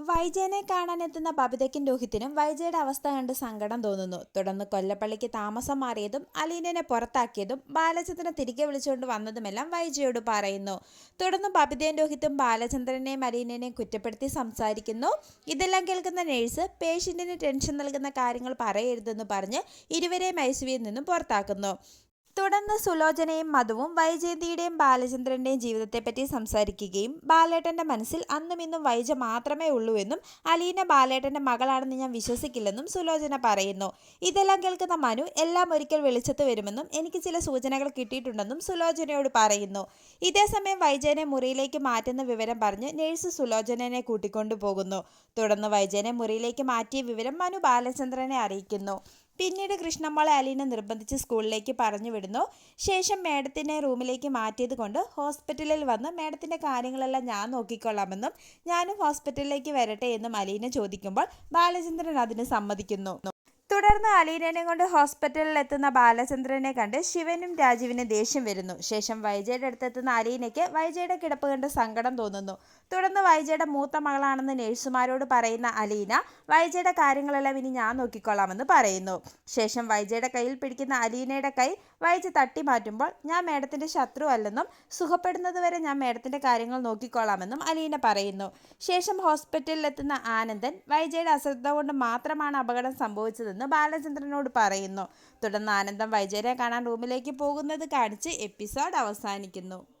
വൈജയനെ കാണാനെത്തുന്ന ബബിതയ്ക്കും രോഹിത്തിനും വൈജയുടെ അവസ്ഥ കണ്ട് സങ്കടം തോന്നുന്നു. തുടർന്ന് കൊല്ലപ്പള്ളിക്ക് താമസം മാറിയതും അലീനനെ പുറത്താക്കിയതും ബാലചന്ദ്രനെ തിരികെ വിളിച്ചുകൊണ്ട് വന്നതുമെല്ലാം വൈജയോട് പറയുന്നു. തുടർന്ന് ബബിതയും രോഹിത്തും ബാലചന്ദ്രനെയും അലീനനെയും കുറ്റപ്പെടുത്തി സംസാരിക്കുന്നു. ഇതെല്ലാം കേൾക്കുന്ന നേഴ്സ് പേഷ്യന്റിന് ടെൻഷൻ നൽകുന്ന കാര്യങ്ങൾ പറയരുതെന്ന് പറഞ്ഞ് ഇരുവരെയും ഐസിയുവിൽ നിന്നും പുറത്താക്കുന്നു. തുടർന്ന് സുലോചനയും മധുവും വൈജയന്തിയുടെയും ബാലചന്ദ്രന്റെയും ജീവിതത്തെപ്പറ്റി സംസാരിക്കുകയും ബാലേട്ടന്റെ മനസ്സിൽ അന്നും ഇന്നും വൈജ മാത്രമേ ഉള്ളൂ എന്നും അലീന ബാലേട്ടന്റെ മകളാണെന്ന് ഞാൻ വിശ്വസിക്കില്ലെന്നും സുലോചന പറയുന്നു. ഇതെല്ലാം കേൾക്കുന്ന മനു എല്ലാം ഒരിക്കൽ വെളിച്ചത്ത് വരുമെന്നും എനിക്ക് ചില സൂചനകൾ കിട്ടിയിട്ടുണ്ടെന്നും സുലോചനയോട് പറയുന്നു. ഇതേസമയം വൈജയനെ മുറിയിലേക്ക് മാറ്റുന്ന വിവരം പറഞ്ഞ് നേഴ്സ് സുലോചനനെ കൂട്ടിക്കൊണ്ടു പോകുന്നു. തുടർന്ന് വൈജയനെ മുറിയിലേക്ക് മാറ്റിയ വിവരം മനു ബാലചന്ദ്രനെ അറിയിക്കുന്നു. പിന്നീട് കൃഷ്ണമ്മളെ അലീന നിർബന്ധിച്ച് സ്കൂളിലേക്ക് പറഞ്ഞു വിടുന്നു. ശേഷം മേഡത്തിനെ റൂമിലേക്ക് മാറ്റിയത് കൊണ്ട് ഹോസ്പിറ്റലിൽ വന്ന് മേഡത്തിന്റെ കാര്യങ്ങളെല്ലാം ഞാൻ നോക്കിക്കൊള്ളാമെന്നും ഞാനും ഹോസ്പിറ്റലിലേക്ക് വരട്ടെ എന്നും അലീന ചോദിക്കുമ്പോൾ ബാലചന്ദ്രൻ അതിന് സമ്മതിക്കുന്നു. തുടർന്ന് അലീനനെ കൊണ്ട് ഹോസ്പിറ്റലിൽ എത്തുന്ന ബാലചന്ദ്രനെ കണ്ട് ശിവനും രാജീവിന് ദേഷ്യം വരുന്നു. ശേഷം വൈജയുടെ അടുത്തെത്തുന്ന അലീനയ്ക്ക് വൈജയുടെ കിടപ്പ് കണ്ട് സങ്കടം തോന്നുന്നു. തുടർന്ന് വൈജയുടെ മൂത്ത മകളാണെന്ന് നേഴ്സുമാരോട് പറയുന്ന അലീന വൈജയുടെ കാര്യങ്ങളെല്ലാം ഇനി ഞാൻ നോക്കിക്കൊള്ളാമെന്ന് പറയുന്നു. ശേഷം വൈജയുടെ കയ്യിൽ പിടിക്കുന്ന അലീനയുടെ കൈ വൈജ തട്ടി മാറ്റുമ്പോൾ ഞാൻ മേഡത്തിന്റെ ശത്രു അല്ലെന്നും സുഖപ്പെടുന്നതുവരെ ഞാൻ മേഡത്തിന്റെ കാര്യങ്ങൾ നോക്കിക്കൊള്ളാമെന്നും അലീന പറയുന്നു. ശേഷം ഹോസ്പിറ്റലിൽ എത്തുന്ന ആനന്ദൻ വൈജയുടെ അശ്രദ്ധ കൊണ്ട് മാത്രമാണ് അപകടം സംഭവിച്ചതെന്ന് ബാലചന്ദ്രനോട് പറയുന്നു. തുടർന്ന് ആനന്ദം വൈജയനെ കാണാൻ റൂമിലേക്ക് പോകുന്നത് കാണിച്ച് എപ്പിസോഡ് അവസാനിക്കുന്നു.